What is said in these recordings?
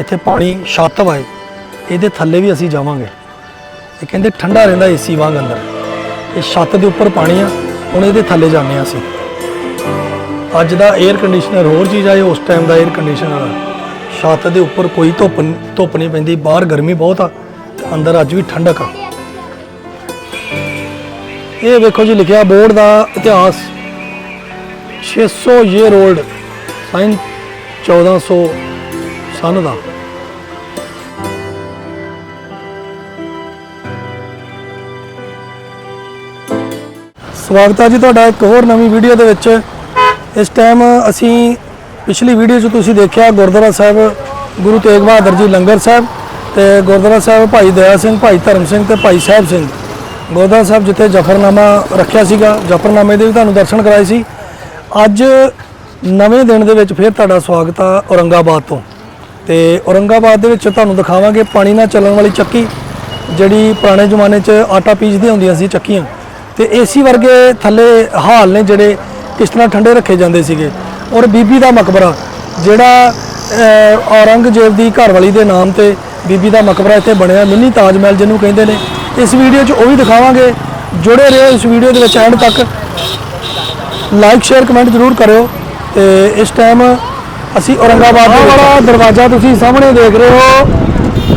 ਇੱਥੇ ਪਾਣੀ ਛੱਤ ਵਾਏ ਇਹਦੇ ਥੱਲੇ ਵੀ ਅਸੀਂ ਜਾਵਾਂਗੇ। ਇਹ ਕਹਿੰਦੇ ਠੰਡਾ ਰਹਿੰਦਾ ਏਸੀ ਵਾਂਗ ਅੰਦਰ। ਇਹ ਛੱਤ ਦੇ ਉੱਪਰ ਪਾਣੀ ਆ, ਹੁਣ ਇਹਦੇ ਥੱਲੇ ਜਾਂਦੇ ਹਾਂ ਅਸੀਂ। ਅੱਜ ਦਾ 에ਅਰ ਕੰਡੀਸ਼ਨਰ ਹੋਰ ਚੀਜ਼ ਆ, ਇਹ ਉਸ ਟਾਈਮ ਦਾ 에ਅਰ ਕੰਡੀਸ਼ਨਰ ਆ। ਛੱਤ ਦੇ ਉੱਪਰ ਕੋਈ ਧੁੱਪ ਧੁੱਪ ਨਹੀਂ ਪੈਂਦੀ, ਬਾਹਰ ਗਰਮੀ ਬਹੁਤ ਆ ਤੇ ਅੰਦਰ ਅੱਜ ਵੀ ਠੰਡਕ ਆ। ਇਹ ਵੇਖੋ ਜੀ, ਲਿਖਿਆ ਬੋਰਡ ਦਾ ਇਤਿਹਾਸ। 600 year old ਸਾਈਨ 1400 ਸਨ ਦਾ। ਸਵਾਗਤ ਹੈ ਜੀ ਤੁਹਾਡਾ ਇੱਕ ਹੋਰ ਨਵੀਂ ਵੀਡੀਓ ਦੇ ਵਿੱਚ। ਇਸ ਟਾਈਮ ਅਸੀਂ ਪਿਛਲੀ ਵੀਡੀਓ 'ਚ ਤੁਸੀਂ ਦੇਖਿਆ ਗੁਰਦੁਆਰਾ ਸਾਹਿਬ ਗੁਰੂ ਤੇਗ ਬਹਾਦਰ ਜੀ ਲੰਗਰ ਸਾਹਿਬ ਤੇ ਗੁਰਦੁਆਰਾ ਸਾਹਿਬ ਭਾਈ ਦਇਆ ਸਿੰਘ, ਭਾਈ ਧਰਮ ਸਿੰਘ ਤੇ ਭਾਈ ਸਾਹਿਬ ਸਿੰਘ। ਗੁਰਦੁਆਰਾ ਸਾਹਿਬ ਜਿੱਥੇ ਜਫਰਨਾਮਾ ਰੱਖਿਆ ਸੀਗਾ, ਜਫਰਨਾਮੇ ਦੇ ਵੀ ਤੁਹਾਨੂੰ ਦਰਸ਼ਨ ਕਰਾਏ ਸੀ। ਅੱਜ ਨਵੇਂ ਦਿਨ ਦੇ ਵਿੱਚ ਫਿਰ ਤੁਹਾਡਾ ਸਵਾਗਤ ਆ ਔਰੰਗਾਬਾਦ ਤੋਂ। ਤੇ ਔਰੰਗਾਬਾਦ ਦੇ ਵਿੱਚ ਤੁਹਾਨੂੰ ਦਿਖਾਵਾਂਗੇ ਪਾਣੀ ਨਾਲ ਚੱਲਣ ਵਾਲੀ ਚੱਕੀ, ਜਿਹੜੀ ਪੁਰਾਣੇ ਜ਼ਮਾਨੇ 'ਚ ਆਟਾ ਪੀਸਦੀਆਂ ਹੁੰਦੀਆਂ ਸੀ ਚੱਕੀਆਂ। ਤੇ ਏਸੀ ਵਰਗੇ ਥੱਲੇ ਹਾਲ ਨੇ ਜਿਹੜੇ ਕਿਸ ਤਰ੍ਹਾਂ ਠੰਡੇ ਰੱਖੇ ਜਾਂਦੇ ਸੀਗੇ। ਔਰ ਬੀਬੀ ਦਾ ਮਕਬਰਾ, ਜਿਹੜਾ ਔਰੰਗਜ਼ੇਬ ਦੀ ਘਰਵਾਲੀ ਦੇ ਨਾਮ ਤੇ ਬੀਬੀ ਦਾ ਮਕਬਰਾ ਇੱਥੇ ਬਣਿਆ, ਮਿੰਨੀ ਤਾਜ ਮਹਿਲ ਜਿਹਨੂੰ ਕਹਿੰਦੇ ਨੇ। ਇਸ ਵੀਡੀਓ 'ਚ ਉਹ ਵੀ ਦਿਖਾਵਾਂਗੇ। ਜੁੜੇ ਰਹੋ ਇਸ ਵੀਡੀਓ ਦੇ ਵਿੱਚ ਐਂਡ ਤੱਕ। ਲਾਈਕ ਸ਼ੇਅਰ ਕਮੈਂਟ ਜ਼ਰੂਰ ਕਰਿਓ। ਤੇ ਇਸ ਟਾਈਮ ਅਸੀਂ ਔਰੰਗਾਬਾਦ ਦਾ ਬੜਾ ਦਰਵਾਜ਼ਾ ਤੁਸੀਂ ਸਾਹਮਣੇ ਦੇਖ ਰਹੇ ਹੋ।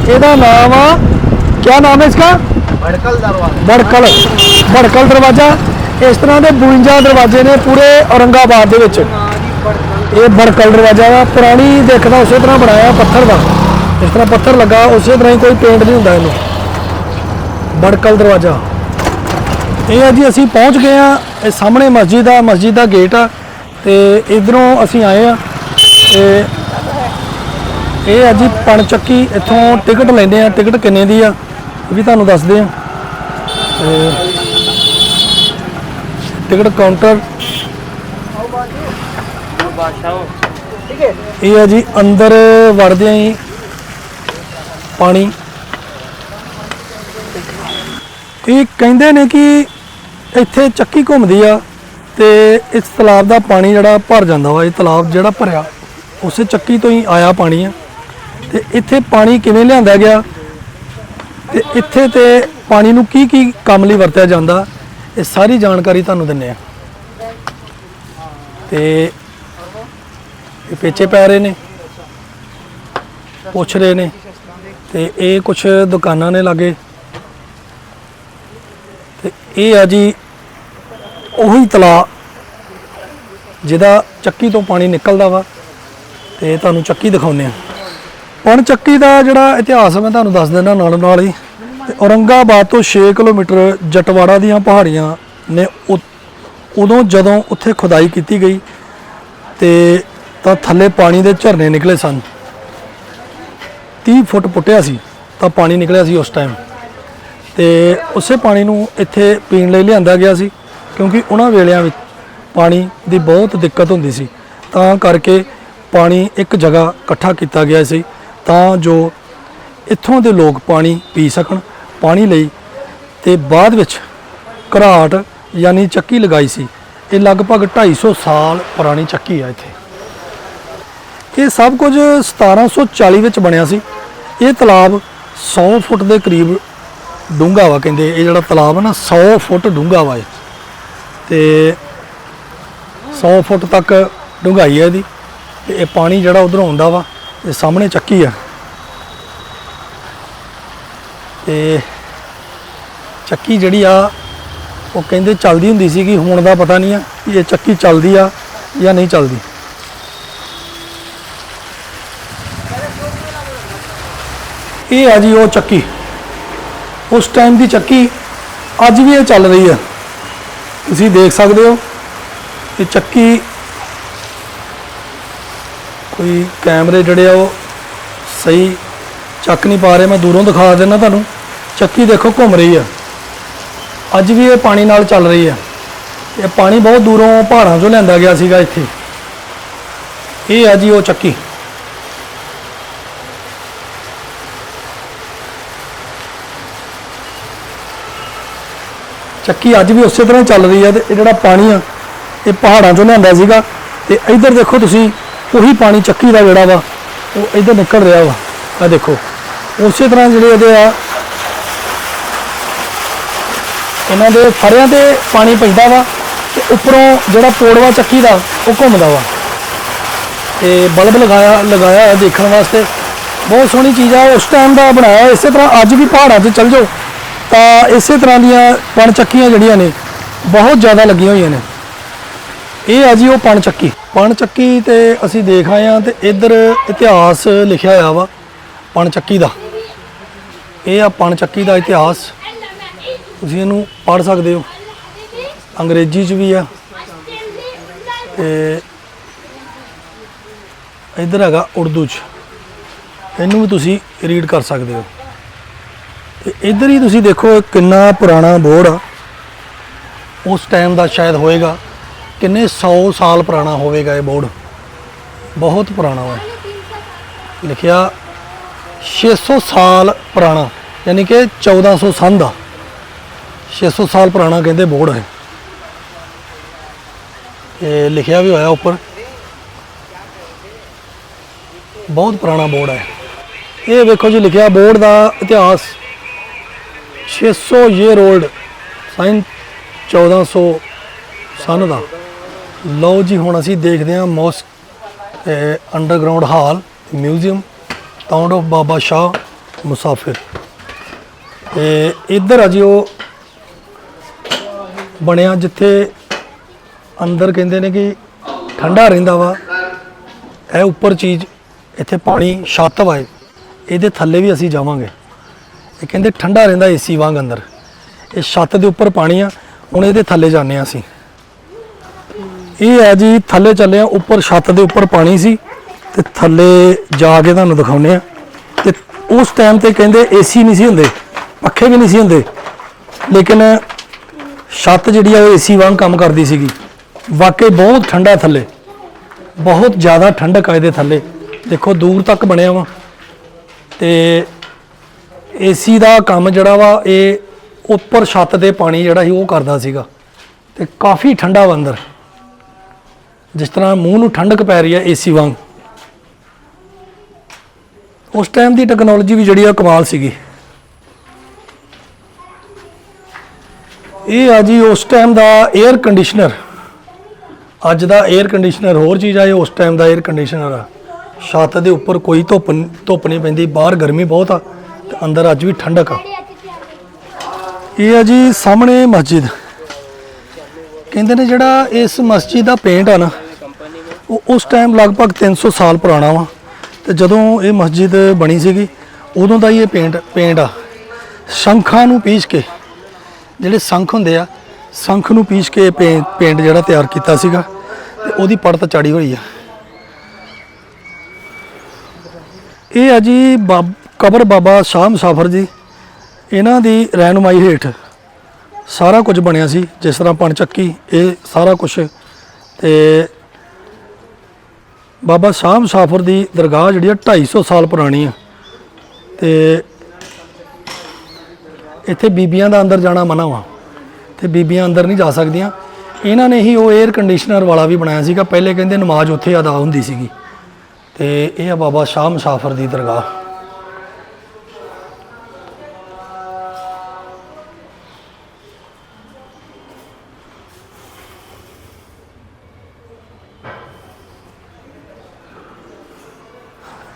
ਇਹਦਾ ਨਾਮ ਆ ਕੀ ਨਾਮ ਹੈ ਇਸਕਾ? ਬੜਕਲ ਦਰਵਾਜ਼ਾ। ਬੜਕਲ ਬੜਕਲ ਦਰਵਾਜ਼ਾ। ਇਸ ਤਰ੍ਹਾਂ ਦੇ 52 ਦਰਵਾਜ਼ੇ ਨੇ ਪੂਰੇ ਔਰੰਗਾਬਾਦ ਦੇ ਵਿੱਚ। ਇਹ ਬੜਕਲ ਦਰਵਾਜ਼ਾ ਆ ਪੁਰਾਣੀ ਦੇਖਦਾ ਉਸੇ ਤਰ੍ਹਾਂ ਬਣਾਇਆ ਪੱਥਰ ਦਾ ਇਸ ਤਰ੍ਹਾਂ ਪੱਥਰ ਲੱਗਾ ਉਸੇ ਤਰ੍ਹਾਂ ਹੀ ਕੋਈ ਪੇਂਟ ਨਹੀਂ ਹੁੰਦਾ ਇਹਨੂੰ। ਬੜਕਲ ਦਰਵਾਜ਼ਾ। ਇਹ ਆ ਜੀ ਅਸੀਂ ਪਹੁੰਚ ਗਏ ਆ ਇਹ ਸਾਹਮਣੇ ਮਸਜਿਦ ਆ ਮਸਜਿਦ ਦਾ ਗੇਟ ਆ। ਤੇ ਇਧਰੋਂ ਅਸੀਂ ਆਏ ਆ। ਤੇ ਇਹ ਆ ਜੀ ਪਣਚੱਕੀ ਇੱਥੋਂ ਟਿਕਟ ਲੈਂਦੇ ਆ, ਟਿਕਟ ਕਿੰਨੇ ਦੀ ਆ, ਇਹ ਵੀ ਤੁਹਾਨੂੰ ਦੱਸਦੇ ਆ। ਤੇ ਟਿਕਟ ਕਾਊਂਟਰ ਇਹ ਆ ਜੀ, ਅੰਦਰ ਵੜਦੇ ਵੜਦਿਆਂ ਜੀ, ਪਾਣੀ। ਇਹ ਕਹਿੰਦੇ ਨੇ ਕਿ ਇੱਥੇ ਚੱਕੀ ਘੁੰਮਦੀ ਆ ਤੇ ਇਸ ਤਲਾਬ ਦਾ ਪਾਣੀ ਜਿਹੜਾ ਭਰ ਜਾਂਦਾ ਵਾ, ਇਹ ਤਲਾਬ ਜਿਹੜਾ ਭਰਿਆ। ਉਸੇ ਚੱਕੀ ਤੋਂ ਹੀ ਆਇਆ ਪਾਣੀ ਆ। ਤੇ ਇੱਥੇ ਪਾਣੀ ਕਿਵੇਂ ਲਿਆਂਦਾ ਗਿਆ? ਤੇ ਇੱਥੇ ਤੇ ਪਾਣੀ ਨੂੰ ਕੀ ਕੀ ਕੰਮ ਲਈ ਵਰਤਿਆ ਜਾਂਦਾ? ਇਹ ਸਾਰੀ ਜਾਣਕਾਰੀ ਤੁਹਾਨੂੰ ਦਿੰਨੇ ਆ। ਤੇ ਇਹ ਪੇਚੇ ਪੈ ਰਹੇ ਨੇ। ਪੁੱਛ ਰਹੇ ਨੇ। ਤੇ ਇਹ ਕੁਝ ਦੁਕਾਨਾਂ ਨੇ ਲਾਗੇ। ਤੇ ਇਹ ਆ ਜੀ ਉਹੀ ਤਲਾ ਜਿਹਦਾ ਚੱਕੀ ਤੋਂ ਪਾਣੀ ਨਿਕਲਦਾ ਵਾ। ਤੇ ਤੁਹਾਨੂੰ ਚੱਕੀ ਦਿਖਾਉਂਦੇ ਆ ਹੁਣ ਚੱਕੀ ਦਾ ਜਿਹੜਾ ਇਤਿਹਾਸ ਮੈਂ ਤੁਹਾਨੂੰ ਦੱਸ ਦਿੰਦਾ ਨਾਲ ਨਾਲ ਹੀ। ਤੇ ਔਰੰਗਾਬਾਦ ਤੋਂ 6 ਕਿਲੋਮੀਟਰ ਜਟਵਾੜਾ ਦੀਆਂ ਪਹਾੜੀਆਂ ਨੇ ਉਦੋਂ ਜਦੋਂ ਉੱਥੇ ਖੁਦਾਈ ਕੀਤੀ ਗਈ ਤੇ ਤਾਂ ਥੱਲੇ ਪਾਣੀ ਦੇ ਝਰਨੇ ਨਿਕਲੇ ਸਨ। 30 ਫੁੱਟ ਪੁੱਟਿਆ ਸੀ, ਤਾਂ ਪਾਣੀ ਨਿਕਲਿਆ ਸੀ ਉਸ ਟਾਈਮ ਤੇ ਉਸੇ ਪਾਣੀ ਨੂੰ ਇੱਥੇ ਪੀਣ ਲਈ ਲਿਆਂਦਾ ਗਿਆ ਸੀ, ਕਿਉਂਕਿ ਉਹਨਾਂ ਵੇਲਿਆਂ ਵਿੱਚ ਪਾਣੀ ਦੀ ਬਹੁਤ ਦਿੱਕਤ ਹੁੰਦੀ ਸੀ। ਤਾਂ ਕਰਕੇ ਪਾਣੀ ਇੱਕ ਜਗ੍ਹਾ ਇਕੱਠਾ ਕੀਤਾ ਗਿਆ ਸੀ ਤਾਂ ਜੋ ਇੱਥੋਂ ਦੇ ਲੋਕ ਪਾਣੀ ਪੀ ਸਕਣ। ਪਾਣੀ ਲਈ ਤੇ ਬਾਅਦ ਵਿੱਚ ਘਰਾਟ ਯਾਨੀ ਚੱਕੀ ਲਗਾਈ ਸੀ। ਇਹ ਲਗਭਗ 250 ਸਾਲ ਪੁਰਾਣੀ ਚੱਕੀ ਆ ਇੱਥੇ। ਇਹ ਸਭ ਕੁਝ 1740 ਵਿੱਚ ਬਣਿਆ ਸੀ। ਇਹ ਤਲਾਬ 100 ਫੁੱਟ ਦੇ ਕਰੀਬ ਡੂੰਘਾ ਵਾ ਕਹਿੰਦੇ। ਇਹ ਜਿਹੜਾ ਤਲਾਬ ਹੈ ਨਾ 100 ਫੁੱਟ ਡੂੰਘਾ ਵਾ ਇਹ। ਤੇ 100 ਫੁੱਟ ਤੱਕ ਡੂੰਘਾਈ ਹੈ ਇਹਦੀ। ਤੇ ਇਹ ਪਾਣੀ ਜਿਹੜਾ ਉਧਰੋਂ ਆਉਂਦਾ ਵਾ, ਇਹ ਸਾਹਮਣੇ ਚੱਕੀ ਆ। ਤੇ ਚੱਕੀ ਜਿਹੜੀ ਆ, ਉਹ ਕਹਿੰਦੇ ਚੱਲਦੀ ਹੁੰਦੀ ਸੀਗੀ, ਹੁਣ ਦਾ ਪਤਾ ਨਹੀਂ ਆ ਕਿ ਇਹ ਚੱਕੀ ਚੱਲਦੀ ਆ ਜਾਂ ਨਹੀਂ ਚੱਲਦੀ। ਇਹ ਆ ਜੀ ਉਹ ਚੱਕੀ। ਉਸ ਟਾਈਮ ਦੀ ਚੱਕੀ ਅੱਜ ਵੀ ਇਹ ਚੱਲ ਰਹੀ ਆ। ਤੁਸੀਂ ਦੇਖ ਸਕਦੇ ਹੋ ਇਹ ਚੱਕੀ ਕੋਈ ਕੈਮਰੇ ਜਿਹੜੇ ਆ ਉਹ ਸਹੀ ਚੱਕ ਨਹੀਂ ਪਾ ਰਹੇ, ਮੈਂ ਦੂਰੋਂ ਦਿਖਾ ਦਿੰਦਾ ਤੁਹਾਨੂੰ। ਚੱਕੀ ਦੇਖੋ, ਘੁੰਮ ਰਹੀ ਆ। ਅੱਜ ਵੀ ਇਹ ਪਾਣੀ ਨਾਲ ਚੱਲ ਰਹੀ ਆ। ਇਹ ਪਾਣੀ ਬਹੁਤ ਦੂਰੋਂ ਪਹਾੜਾਂ 'ਚੋਂ ਲਿਆਂਦਾ ਗਿਆ ਸੀਗਾ ਇੱਥੇ। ਇਹ ਆ ਜੀ ਉਹ ਚੱਕੀ। ਚੱਕੀ ਅੱਜ ਵੀ ਉਸੇ ਤਰ੍ਹਾਂ ਚੱਲ ਰਹੀ ਹੈ ਤੇ ਇਹ ਜਿਹੜਾ ਪਾਣੀ ਆ, ਇਹ ਪਹਾੜਾਂ 'ਚੋਂ ਲਿਆਂਦਾ ਸੀਗਾ। ਤੇ ਇੱਧਰ ਦੇਖੋ ਤੁਸੀਂ ਉਹੀ ਪਾਣੀ ਚੱਕੀ ਦਾ ਜਿਹੜਾ ਵਾ, ਉਹ ਇੱਧਰ ਨਿਕਲ ਰਿਹਾ ਵਾ। ਆ ਦੇਖੋ, ਉਸੇ ਤਰ੍ਹਾਂ ਜਿਹੜੇ ਇਹਦੇ ਆ, ਇਹਨਾਂ ਦੇ ਫਰਿਆਂ ਤੇ ਪਾਣੀ ਪੈਂਦਾ ਵਾ ਤੇ ਉੱਪਰੋਂ ਜਿਹੜਾ ਪੋੜਵਾ ਚੱਕੀ ਦਾ, ਉਹ ਘੁੰਮਦਾ ਵਾ। ਤੇ ਬਲਬ ਲਗਾਇਆ ਲਗਾਇਆ ਹੈ ਦੇਖਣ ਵਾਸਤੇ। ਬਹੁਤ ਸੋਹਣੀ ਚੀਜ਼ ਆ, ਉਸ ਟਾਈਮ ਦਾ ਬਣਾਇਆ, ਇਸੇ ਤਰ੍ਹਾਂ ਅੱਜ ਵੀ ਪਹਾੜਾਂ 'ਚ ਚੱਲ ਜਾਓ। ਤਾਂ ਇਸੇ ਤਰ੍ਹਾਂ ਦੀਆਂ ਪਣ ਚੱਕੀਆਂ ਜਿਹੜੀਆਂ ਨੇ, ਬਹੁਤ ਜ਼ਿਆਦਾ ਲੱਗੀਆਂ ਹੋਈਆਂ ਨੇ। ਇਹ ਆ ਜੀ ਉਹ ਪਣ ਚੱਕੀ। ਪਣ ਚੱਕੀ ਤੇ ਅਸੀਂ ਦੇਖ ਆਏ ਆ ਤੇ ਇੱਧਰ ਇਤਿਹਾਸ ਲਿਖਿਆ ਹੋਇਆ ਵਾ, ਪਣ ਚੱਕੀ ਦਾ। ਇਹ ਆ ਪਣ ਚੱਕੀ ਦਾ ਇਤਿਹਾਸ। ਤੁਸੀਂ ਇਹਨੂੰ ਪੜ੍ਹ ਸਕਦੇ ਹੋ। ਅੰਗਰੇਜ਼ੀ 'ਚ ਵੀ ਆ। ਤੇ ਇੱਧਰ ਹੈਗਾ ਉਰਦੂ 'ਚ। ਇਹਨੂੰ ਵੀ ਤੁਸੀਂ ਰੀਡ ਕਰ ਸਕਦੇ ਹੋ। ਤੇ ਇੱਧਰ ਹੀ ਤੁਸੀਂ ਦੇਖੋ ਕਿੰਨਾ ਪੁਰਾਣਾ ਬੋਰਡ ਆ। ਉਸ ਟਾਈਮ ਦਾ ਸ਼ਾਇਦ ਹੋਏਗਾ। ਕਿੰਨੇ 100 ਸਾਲ ਪੁਰਾਣਾ ਹੋਵੇਗਾ ਇਹ ਬੋਰਡ? ਬਹੁਤ ਪੁਰਾਣਾ ਹੈ ਲਿਖਿਆ 600 ਸਾਲ ਪੁਰਾਣਾ, ਯਾਨੀ ਕਿ 1400 ਸੰਨ ਦਾ 600 ਸਾਲ ਪੁਰਾਣਾ ਕਹਿੰਦੇ ਬੋਰਡ ਹੈ ਇਹ ਲਿਖਿਆ ਵੀ ਹੋਇਆ ਉੱਪਰ। ਬਹੁਤ ਪੁਰਾਣਾ ਬੋਰਡ ਹੈ ਇਹ। ਵੇਖੋ ਜੀ, ਲਿਖਿਆ ਬੋਰਡ ਦਾ ਇਤਿਹਾਸ। 600 ਈਅਰ 올ਡ ਸਾਈਨ 1400 ਸਨ ਦਾ। ਲਓ ਜੀ, ਹੁਣ ਅਸੀਂ ਦੇਖਦੇ ਹਾਂ mosque underground hall museum town of Baba Shah Musafir. ਤੇ ਇੱਧਰ ਆ ਜੀ ਉਹ ਬਣਿਆ ਜਿੱਥੇ ਅੰਦਰ ਕਹਿੰਦੇ ਨੇ ਕਿ ਠੰਡਾ ਰਹਿੰਦਾ ਵਾ। ਇਹ ਉੱਪਰ ਚੀਜ਼, ਇੱਥੇ ਪਾਣੀ ਛੱਤ ਵਾਏ ਇਹਦੇ ਥੱਲੇ ਵੀ ਅਸੀਂ ਜਾਵਾਂਗੇ। ਇਹ ਕਹਿੰਦੇ ਠੰਡਾ ਰਹਿੰਦਾ ਏਸੀ ਵਾਂਗ ਅੰਦਰ। ਇਹ ਛੱਤ ਦੇ ਉੱਪਰ ਪਾਣੀ ਆ, ਹੁਣ ਇਹਦੇ ਥੱਲੇ ਜਾਂਦੇ ਆ ਅਸੀਂ। ਇਹ ਹੈ ਜੀ, ਥੱਲੇ ਚੱਲੇ ਆ ਉੱਪਰ ਛੱਤ ਦੇ ਉੱਪਰ ਪਾਣੀ ਸੀ ਤੇ ਥੱਲੇ ਜਾ ਕੇ ਤੁਹਾਨੂੰ ਦਿਖਾਉਨੇ ਆ ਤੇ ਉਸ ਟਾਈਮ ਤੇ ਕਹਿੰਦੇ ਏਸੀ ਨਹੀਂ ਸੀ ਹੁੰਦੇ, ਪੱਖੇ ਵੀ ਨਹੀਂ ਸੀ ਹੁੰਦੇ, ਲੇਕਿਨ ਛੱਤ ਜਿਹੜੀ ਆ ਉਹ ਏਸੀ ਵਾਂਗ ਕੰਮ ਕਰਦੀ ਸੀਗੀ। ਵਾਕਈ ਬਹੁਤ ਠੰਡਾ ਥੱਲੇ, ਬਹੁਤ ਜ਼ਿਆਦਾ ਠੰਡਕ ਆ ਇਹਦੇ ਥੱਲੇ। ਦੇਖੋ, ਦੂਰ ਤੱਕ ਬਣਿਆ ਵਾ। ਤੇ ਏਸੀ ਦਾ ਕੰਮ ਜਿਹੜਾ ਵਾ, ਇਹ ਉੱਪਰ ਛੱਤ ਦੇ ਪਾਣੀ ਜਿਹੜਾ ਸੀ ਉਹ ਕਰਦਾ ਸੀਗਾ। ਤੇ ਕਾਫੀ ਠੰਡਾ ਵਾ ਅੰਦਰ। ਜਿਸ ਤਰ੍ਹਾਂ ਮੂੰਹ ਨੂੰ ਠੰਡਕ ਪੈ ਰਹੀ ਹੈ ਏਸੀ ਵਾਂਗ। ਉਸ ਟਾਈਮ ਦੀ ਟੈਕਨੋਲੋਜੀ ਵੀ ਜਿਹੜੀ ਆ ਕਮਾਲ ਸੀਗੀ। ਇਹ ਆ ਜੀ ਉਸ ਟਾਈਮ ਦਾ 에ਅਰ ਕੰਡੀਸ਼ਨਰ ਅੱਜ ਦਾ 에ਅਰ ਕੰਡੀਸ਼ਨਰ ਹੋਰ ਚੀਜ਼ ਆ, ਇਹ ਉਸ ਟਾਈਮ ਦਾ 에ਅਰ ਕੰਡੀਸ਼ਨਰ ਆ। ਛੱਤ ਦੇ ਉੱਪਰ ਕੋਈ ਧੁੱਪ ਧੁੱਪ ਨਹੀਂ ਪੈਂਦੀ, ਬਾਹਰ ਗਰਮੀ ਬਹੁਤ ਆ ਤੇ ਅੰਦਰ ਅੱਜ ਵੀ ਠੰਡਕ ਆ। ਇਹ ਆ ਜੀ ਸਾਹਮਣੇ ਮਸਜਿਦ। ਕਹਿੰਦੇ ਨੇ ਜਿਹੜਾ ਇਸ ਮਸਜਿਦ ਦਾ ਪੇਂਟ ਆ ਨਾ ਉਹ ਉਸ ਟਾਈਮ ਲਗਭਗ 300 ਸਾਲ ਪੁਰਾਣਾ ਵਾ। ਤੇ ਜਦੋਂ ਇਹ ਮਸਜਿਦ ਬਣੀ ਸੀਗੀ, ਉਦੋਂ ਦਾ ਹੀ ਇਹ ਪੇਂਟ ਪੇਂਟ ਆ। ਸ਼ੰਖਾਂ ਨੂੰ ਪੀਸ ਕੇ, ਜਿਹੜੇ ਸੰਖ ਹੁੰਦੇ ਆ, ਸੰਖ ਨੂੰ ਪੀਸ ਕੇ ਪੇਂਟ ਪੇਂਟ ਜਿਹੜਾ ਤਿਆਰ ਕੀਤਾ ਸੀਗਾ, ਤੇ ਉਹਦੀ ਪੜਤ ਚਾੜੀ ਹੋਈ ਆ। ਇਹ ਆ ਜੀ ਬਾਬ- ਕਬਰ ਬਾਬਾ ਸ਼ਾਹ ਮੁਸਾਫਰ ਜੀ। ਇਹਨਾਂ ਦੀ ਰਹਿਨੁਮਾਈ ਹੇਠ ਸਾਰਾ ਕੁਝ ਬਣਿਆ ਸੀ, ਜਿਸ ਤਰ੍ਹਾਂ ਪਣ ਚੱਕੀ ਇਹ ਸਾਰਾ ਕੁਝ ਤੇ ਬਾਬਾ ਸ਼ਾਹ ਮੁਸਾਫਰ ਦੀ ਦਰਗਾਹ ਜਿਹੜੀ ਆ 250 ਸਾਲ ਪੁਰਾਣੀ ਆ। ਤੇ ਇੱਥੇ ਬੀਬੀਆਂ ਦਾ ਅੰਦਰ ਜਾਣਾ ਮਨਾ ਵਾ। ਤੇ ਬੀਬੀਆਂ ਅੰਦਰ ਨਹੀਂ ਜਾ ਸਕਦੀਆਂ। ਇਹਨਾਂ ਨੇ ਹੀ ਉਹ 에ਅਰ ਕੰਡੀਸ਼ਨਰ ਵਾਲਾ ਵੀ ਬਣਾਇਆ ਸੀਗਾ। ਪਹਿਲੇ ਕਹਿੰਦੇ ਨਮਾਜ਼ ਉੱਥੇ ਅਦਾ ਹੁੰਦੀ ਸੀਗੀ। ਤੇ ਇਹ ਆ ਬਾਬਾ ਸ਼ਾਹ ਮੁਸਾਫਰ ਦੀ ਦਰਗਾਹ।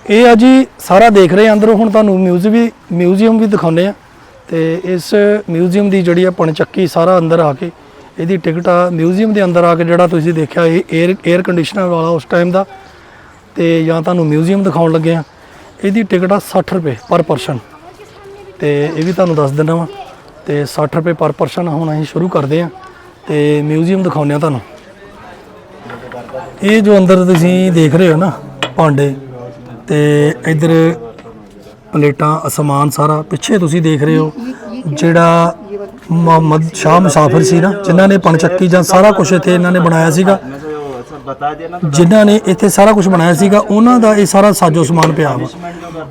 ਇਹ ਆ ਜੀ, ਸਾਰਾ ਦੇਖ ਰਹੇ ਆ ਅੰਦਰੋਂ, ਹੁਣ ਤੁਹਾਨੂੰ ਮਿਊਜ਼ੀਅਮ ਵੀ ਮਿਊਜ਼ੀਅਮ ਵੀ ਦਿਖਾਉਂਦੇ ਆ। ਤੇ ਇਸ ਮਿਊਜ਼ੀਅਮ ਦੀ ਜਿਹੜੀ ਆ ਪਣਚੱਕੀ ਸਾਰਾ ਅੰਦਰ ਆ ਕੇ, ਇਹਦੀ ਟਿਕਟ ਆ ਮਿਊਜ਼ੀਅਮ ਦੇ ਅੰਦਰ ਆ ਕੇ ਜਿਹੜਾ ਤੁਸੀਂ ਦੇਖਿਆ, ਇਹ 에ਅਰ 에ਅਰ ਕੰਡੀਸ਼ਨਰ ਵਾਲਾ ਉਸ ਟਾਈਮ ਦਾ। ਤੇ ਜਾਂ ਤੁਹਾਨੂੰ ਮਿਊਜ਼ੀਅਮ ਦਿਖਾਉਣ ਲੱਗੇ ਆ। ਇਹਦੀ ਟਿਕਟ ਆ 60 ਰੁਪਏ ਪਰ ਪਰਸਨ। ਤੇ ਇਹ ਵੀ ਤੁਹਾਨੂੰ ਦੱਸ ਦਿੰਦਾ ਵਾਂ। ਤੇ 60 ਰੁਪਏ ਪਰ ਪਰਸਨ ਹੁਣ ਅਸੀਂ ਸ਼ੁਰੂ ਕਰਦੇ ਆ। ਤੇ ਮਿਊਜ਼ੀਅਮ ਦਿਖਾਉਂਦੇ ਆ ਤੁਹਾਨੂੰ। ਇਹ ਜੋ ਅੰਦਰ ਤੁਸੀਂ ਦੇਖ ਰਹੇ ਹੋ ਨਾ, ਭਾਂਡੇ। ਤੇ ਇਧਰ ਪਲੇਟਾਂ, ਅਸਮਾਨ ਸਾਰਾ ਪਿੱਛੇ ਤੁਸੀਂ ਦੇਖ ਰਹੇ ਹੋ, ਜਿਹੜਾ ਮੁਹੰਮਦ ਸ਼ਾਹ ਮੁਸਾਫਰ ਸੀ ਨਾ, ਜਿਨ੍ਹਾਂ ਨੇ ਪਣਚੱਕੀ ਜਾਂ ਸਾਰਾ ਕੁਝ ਇੱਥੇ ਇਹਨਾਂ ਨੇ ਬਣਾਇਆ ਸੀਗਾ। ਜਿਨ੍ਹਾਂ ਨੇ ਇੱਥੇ ਸਾਰਾ ਕੁਝ ਬਣਾਇਆ ਸੀਗਾ, ਉਹਨਾਂ ਦਾ ਇਹ ਸਾਰਾ ਸਾਜੋ ਸਮਾਨ ਪਿਆ ਵਾ।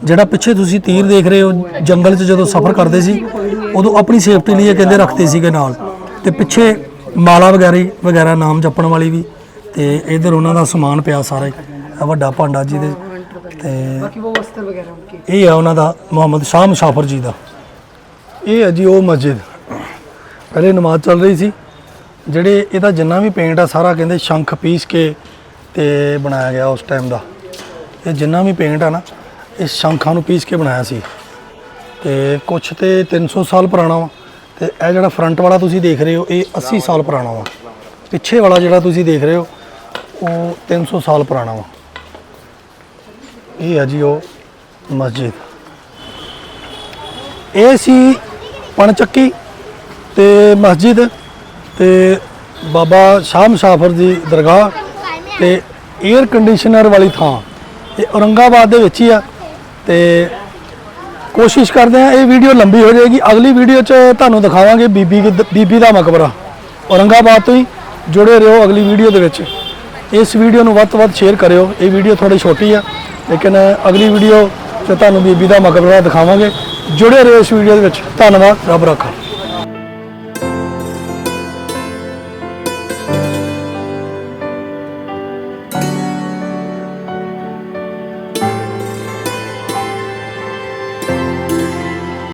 ਜਿਹੜਾ ਪਿੱਛੇ ਤੁਸੀਂ ਤੀਰ ਦੇਖ ਰਹੇ ਹੋ, ਜੰਗਲ 'ਚ ਜਦੋਂ ਸਫ਼ਰ ਕਰਦੇ ਸੀ, ਉਦੋਂ ਆਪਣੀ ਸੇਫਟੀ ਲਈ ਇਹ ਕਹਿੰਦੇ ਰੱਖਦੇ ਸੀਗੇ ਨਾਲ। ਤੇ ਪਿੱਛੇ ਮਾਲਾ ਵਗੈਰਾ ਵਗੈਰਾ ਨਾਮ ਜਪਣ ਵਾਲੀ ਵੀ, ਤੇ ਇਧਰ ਉਹਨਾਂ ਦਾ ਸਮਾਨ ਪਿਆ ਸਾਰਾ ਵੱਡਾ ਭਾਂਡਾ ਦੇ ਜੀ ਦੇ ਤੇ ਬਸਤਰ ਵਗੈਰਾ ਉਨਕੇ ਇਹ ਹੈ ਉਹਨਾਂ ਦਾ ਮੁਹੰਮਦ ਸ਼ਾਹ ਮੁਸਾਫਰ ਜੀ ਦਾ। ਇਹ ਹੈ ਜੀ ਉਹ ਮਸਜਿਦ। ਪਹਿਲੇ ਨਮਾਜ਼ ਚੱਲ ਰਹੀ ਸੀ। ਜਿਹੜੇ ਇਹਦਾ ਜਿੰਨਾ ਵੀ ਪੇਂਟ ਆ ਸਾਰਾ ਕਹਿੰਦੇ ਸ਼ੰਖ ਪੀਸ ਕੇ ਤੇ ਬਣਾਇਆ ਗਿਆ ਉਸ ਟਾਈਮ ਦਾ। ਇਹ ਜਿੰਨਾ ਵੀ ਪੇਂਟ ਆ ਨਾ ਇਹ ਸ਼ੰਖਾਂ ਨੂੰ ਪੀਸ ਕੇ ਬਣਾਇਆ ਸੀ। ਤੇ ਕੁਛ ਤੇ 300 ਸਾਲ ਪੁਰਾਣਾ ਵਾ। ਤੇ ਇਹ ਜਿਹੜਾ ਫਰੰਟ ਵਾਲਾ ਤੁਸੀਂ ਦੇਖ ਰਹੇ ਹੋ ਇਹ 80 ਸਾਲ ਪੁਰਾਣਾ ਵਾ। ਪਿੱਛੇ ਵਾਲਾ ਜਿਹੜਾ ਤੁਸੀਂ ਦੇਖ ਰਹੇ ਹੋ ਉਹ 300 ਸਾਲ ਪੁਰਾਣਾ ਵਾ। ਇਹ ਹੈ ਜੀ ਉਹ ਮਸਜਿਦ। ਇਹ ਸੀ ਪਣਚੱਕੀ ਤੇ ਮਸਜਿਦ ਤੇ ਬਾਬਾ ਸ਼ਾਹ ਮੁਸਾਫਰ ਦੀ ਦਰਗਾਹ ਤੇ 에ਅਰ ਕੰਡੀਸ਼ਨਰ ਵਾਲੀ ਥਾਂ। ਇਹ ਔਰੰਗਾਬਾਦ ਦੇ ਵਿੱਚ ਹੀ ਆ ਤੇ ਕੋਸ਼ਿਸ਼ ਕਰਦੇ ਆ ਇਹ ਵੀਡੀਓ ਲੰਬੀ ਹੋ ਜਾਏਗੀ। ਅਗਲੀ ਵੀਡੀਓ 'ਚ ਤੁਹਾਨੂੰ ਦਿਖਾਵਾਂਗੇ ਬੀਬੀ ਬੀਬੀ ਦਾ ਮਕਬਰਾ। ਔਰੰਗਾਬਾਦ ਤੋਂ ਹੀ ਜੁੜੇ ਰਹੋ ਅਗਲੀ ਵੀਡੀਓ ਦੇ ਵਿੱਚ। ਇਸ ਵੀਡੀਓ ਨੂੰ ਵੱਧ ਤੋਂ ਵੱਧ ਸ਼ੇਅਰ ਕਰਿਓ। ਇਹ ਵੀਡੀਓ ਥੋੜੀ ਛੋਟੀ ਆ। ਲੇਕਿਨ ਅਗਲੀ ਵੀਡੀਓ 'ਚ ਤੁਹਾਨੂੰ ਬੀਬੀ ਦਾ ਮਕਬਰਾ ਦਿਖਾਵਾਂਗੇ। ਜੁੜੇ ਰਹੋ ਇਸ ਵੀਡੀਓ ਦੇ ਵਿੱਚ। ਧੰਨਵਾਦ। ਰੱਬ ਰੱਖਾ।